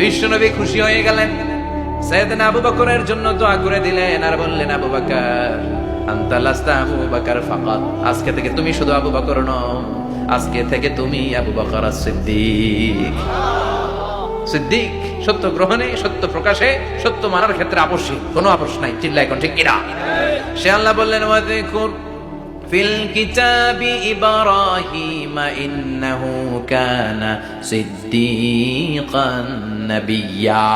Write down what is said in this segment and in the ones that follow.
বিশ্ব নবী খুশি হয়ে গেলেন। সৈয়দনা আবু বকরের জন্য দোয়া করে দিলেন আর বললেন, আবু বকর, আনতা লাস্তা আবু বকর ফাকাত আজকে থেকে তুমি শুধু আবু বকর নও, আজকে থেকে তুমি আবু বকর সিদ্দিক। সিদ্দিক সত্য গ্রহণে, সত্য প্রকাশে, সত্য মানার ক্ষেত্রে আপসী, কোনো আপস নাই চিল্লাই কোন ঠিক কিনা? সে আল্লাহ বললেন, ওয়াদিকুর ফিল কিতাবি ইব্রাহিম ইন্নাহু কানা সিদ্দিকান নাবিয়্যা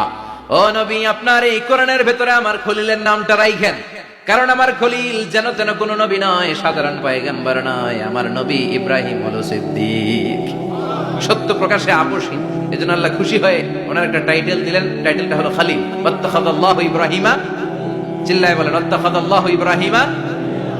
ও নবী, আপনার এই কোরআনের ভেতরে আমার খলিলের নামটা রাইখেন। কারণ আমার খলিল যেন তেন কোন নবী নয়, সাধারণ পয়গম্বর নয়, আমার নবী ইব্রাহিম হলো সিদ্দিক। সত্য প্রকাশে আপসী এই জন্য আল্লাহ খুশি হয়ে ওনার একটা টাইটেল দিলেন, টাইটেলটা হলো খালিল। ওয়াত্তাখাদাল্লাহু ইব্রাহিমা, চিল্লায় বলেন ওয়াত্তাখাদাল্লাহু ইব্রাহিমা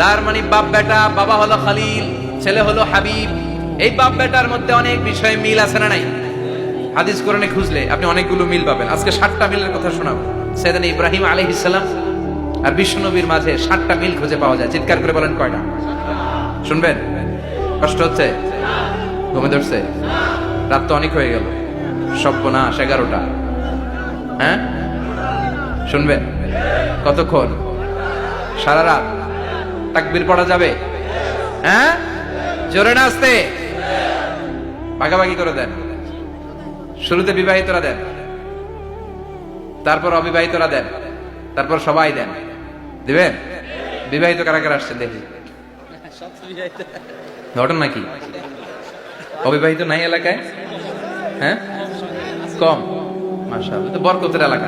তার মানে বাপ বেটা, বাবা হলো খালিল, ছেলে হলো হাবিব। এই বাপ বেটার মধ্যে অনেক বিষয়ে মিল আছে না নাই? হাদিস কোরআনে খুঁজলে আপনি অনেকগুলো মিল পাবেন। আজকে ষাটটা মিলের কথা শোনাবো। সেদিন ইব্রাহিম আলাইহিস সালাম আর বিশ্বনবীর মাঝে ষাটটা মিল খুঁজে পাওয়া যায়। চিৎকার করে বলেন কয়টা? শুনবেন? কষ্ট হচ্ছে? ঘুমে ধরছে? রাত তো অনেক হয়ে গেল। সপ্পনাশ এগারোটা। হ্যাঁ? শুনবেন? কতক্ষণ? সারা রাত? তাকবির পড়া যাবে? হ্যাঁ? জোরে না আসতে? ভাগাভাগি করে দেন। শুরুতে বিবাহিতরা দেন। তারপর অবিবাহিতরা দেন। তারপর সবাই দেন। দিবেন? বিবাহিত কারা কারা আসছেন দেখি। ঘটনা কি অবিবাহিত নাই এলাকায়? হ্যাঁ? কম। মাসা বরকতের এলাকা।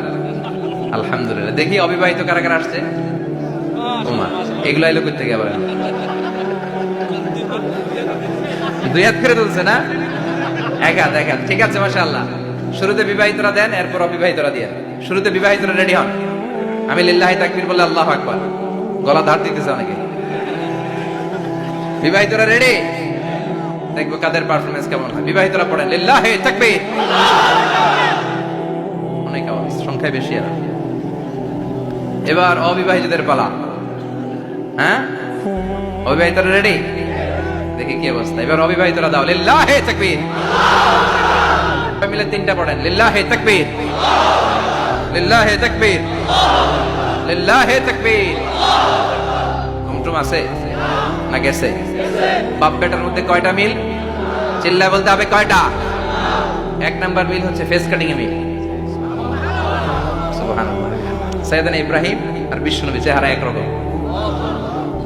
আলহামদুলিল্লাহ। দেখি অবিবাহিত কারা কারা আসছে। এগুলো এলো করতে গিয়ে আবার? দুই হাত ফিরে তুলছে না? এক হাত এক হাত। ঠিক আছে, মাশাআল্লাহ। শুরুতে বিবাহিতরা দেন, এরপর অবিবাহিতরা দিয়ে। শুরুতে বিবাহিতরা রেডি হন। আমি লিল্লাহি তাকবীর বলে আল্লাহ আকবার। গলা ধার দিতেছে অনেকে। বিবাহিতরা রেডি দেখব কাদের পারফরমেন্স কেমন হয়। বিবাহিতরা পড়েন, লিল্লাহি তাকবীর। অনেক আওয়াজ, সংখ্যায় বেশি আর এবার অবিবাহিতদের পালা। হ্যাঁ? অবিবাহিতরা রেডি দেখি কি অবস্থা। এবার অবিবাহিতরা দাও। লিল্লাহি তাকবীর। মিলে তিনটা পড়েন। লিল্লাহি তাকবীর। লিল্লাহি তাকবীর। লিল্লাহি তাকবীর। বাথরুম আছে? না গেছে? বাপ বেটার মধ্যে কয়টা মিল? চিল্লা বলতে হবে কয়টা? এক নাম্বার মিল হচ্ছে ফেস কাটিং এ মিল। সুবহানাল্লাহ। সৈয়দানা ইব্রাহিম আর বিশ্বনবী, চেহারা একরকম।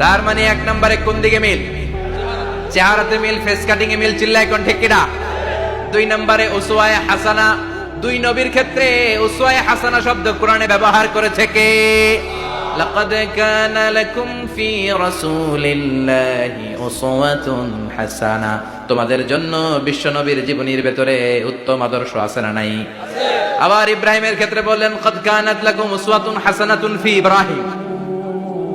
তার মানে এক নম্বরে কোন দিকে মিল? চেহারাতে মিল ফেস কাটিং এ মিল, চিল্লায় কোন ঠিক কিনা? দুই নম্বরে উসওয়ায়ে হাসানা, দুই নবীর ক্ষেত্রে উসওয়ায়ে হাসানা শব্দ কোরআনে ব্যবহার করেছে কে? লাকাদ কানা লাকুম ফি রাসূলিল্লাহি উসওয়াতুন হাসানা। তোমাদের জন্য বিশ্বনবীর জীবনীর ভেতরে উত্তম আদর্শ আছে না নাই? আবার ইব্রাহিমের ক্ষেত্রে বললেন কদ কানাত লাকুম উসওয়াতুন হাসানাতুন ফি ইব্রাহিম।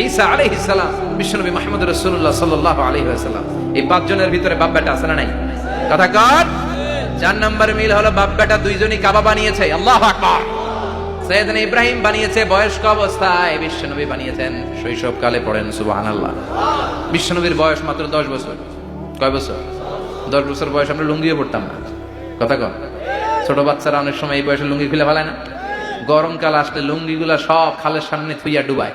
ঈসা আলাইহিস সালাম, বিশ্বনবী মুহাম্মদ রাসূলুল্লাহ সাল্লাল্লাহু আলাইহি ওয়াসাল্লাম। এই পাঁচজনের ভিতরে বাপ বেটা আছে না নাই? কথা কর চার নাম্বার মিল হলো বাপ বেটা দুইজনই কাবা বানিয়েছে। আল্লাহু আকবার। সৈয়দনা ইব্রাহিম বানিয়েছে, বয়স্ক অবস্থায় বিশ্বনবী বানিয়েছেন। শৈশবকালে পড়েন, সুবহানাল্লাহ। বিশ্বনবীর বয়স মাত্র দশ বছর। কয় বছর? দশ বছর বয়স আমরা লুঙ্গিও পড়তাম না। কথা কর ছোট বাচ্চারা অনেক সময় এই বয়সে লুঙ্গি খুলে ফেলায় না? গরমকাল আসলে লুঙ্গিগুলা সব খালের সামনে থুইয়া ডুবায়।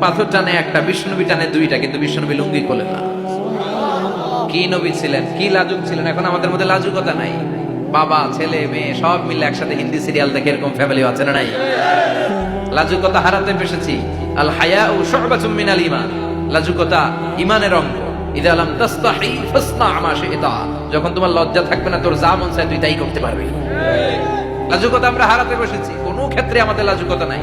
পাথর টানে একটা বিশ্বনবী টানে দুইটা, কিন্তু বিশ্বনবী লুঙ্গি খোলে না। কি নবী ছিলেন, কি লাজুক ছিলেন? এখন আমাদের মধ্যে লাজুকতা নাই। বাবা, ছেলে, মেয়ে, সব মিলে একসাথে হিন্দি সিরিয়াল দেখে এরকম ফ্যামিলি আছে না নাই? লাজুকতা হারাতে পেরেছি আল হায়া ও শুবাতুম মিনাল ঈমান। লাজুকতা ইমানের অঙ্গ। ইদা লাম তাস্তাহি ফাসনা মা শি'তা। যখন তোমার লজ্জা থাকবে না, তোর যা মন চায় তুই তাই করতে পারবি। লাজুকতা আমরা হারাতে বসেছি। কোনো ক্ষেত্রে আমাদের লাজুকতা নাই।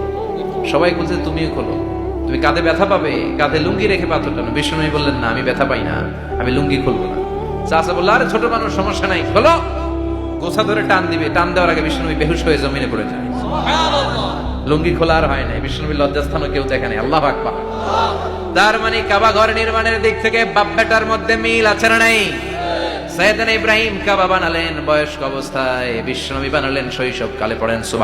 সবাই বলছে তুমিও খোলো। তুমি কাঁধে ব্যথা পাবে? কাঁধে লুঙ্গি রেখে পাথর টানো বিশ্বনবী বললেন না আমি ব্যথা পাই না আমি লুঙ্গি খুলবো না। চাচা বলল আরে ছোট মানুষ সমস্যা নাই খোলো। গোছা ধরে টান দিবে। টান দেওয়ার আগে বিষ্ণুবী বেহুশ হয়ে জমিনে পড়ে যায়। লুঙ্গি খোলা আর হয় নাই। বিষ্ণুবীর লজ্জাস্থানও কেউ দেখে নাই। আল্লাহ আকবার। তার মানে কাবা ঘর নির্মাণের দিক থেকে বাপ বেটার মধ্যে মিল আছে না নাই? সৈয়দান ইব্রাহিম কাবা বানালেন বয়স্ক অবস্থায়। বিশ্বনবী বানালেন শৈশব কালে পড়েন সুবহান